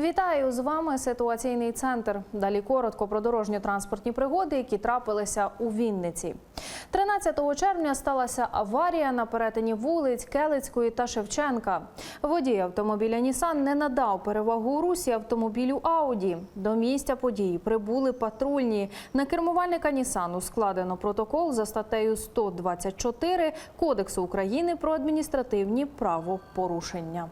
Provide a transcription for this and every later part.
Вітаю з вами ситуаційний центр. Далі коротко про дорожньо-транспортні пригоди, які трапилися у Вінниці. 13 червня сталася аварія на перетині вулиць Келицької та Шевченка. Водій автомобіля Нісан не надав перевагу русі автомобілю Ауді. До місця події прибули патрульні. На кермувальника Нісану складено протокол за статтею 124 Кодексу України про адміністративні правопорушення.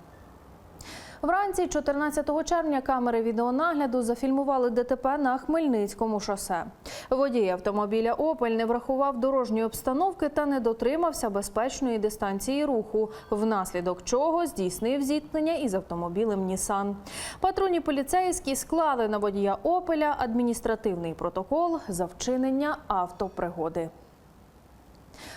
Вранці 14 червня камери відеонагляду зафільмували ДТП на Хмельницькому шосе. Водій автомобіля Опель не врахував дорожньої обстановки та не дотримався безпечної дистанції руху, внаслідок чого здійснив зіткнення із автомобілем Нісан. Патрульні поліцейські склали на водія Опеля адміністративний протокол за вчинення автопригоди.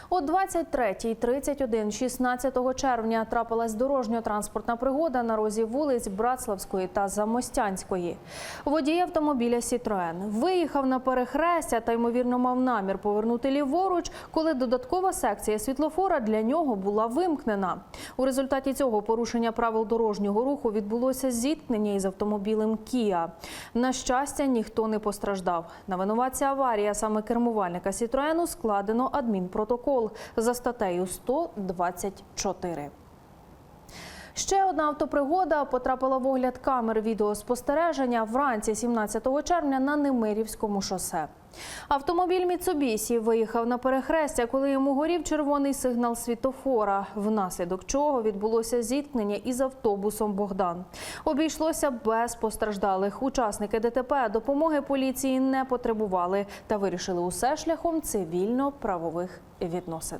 О 23.31 16 червня трапилась дорожньо-транспортна пригода на розі вулиць Братславської та Замостянської. Водій автомобіля Сітроен виїхав на перехрестя та ймовірно мав намір повернути ліворуч, коли додаткова секція світлофора для нього була вимкнена. У результаті цього порушення правил дорожнього руху відбулося зіткнення із автомобілем Кія. На щастя, ніхто не постраждав. На винуватця аварії, а саме кермувальника Сітроену, складено адмінпротокол за статтею 124. Ще одна автопригода потрапила в огляд камер відеоспостереження вранці 17 червня на Немирівському шосе. Автомобіль Міцубісі виїхав на перехрестя, коли йому горів червоний сигнал світофора, внаслідок чого відбулося зіткнення із автобусом Богдан. Обійшлося без постраждалих. Учасники ДТП допомоги поліції не потребували та вирішили усе шляхом цивільно-правових відносин.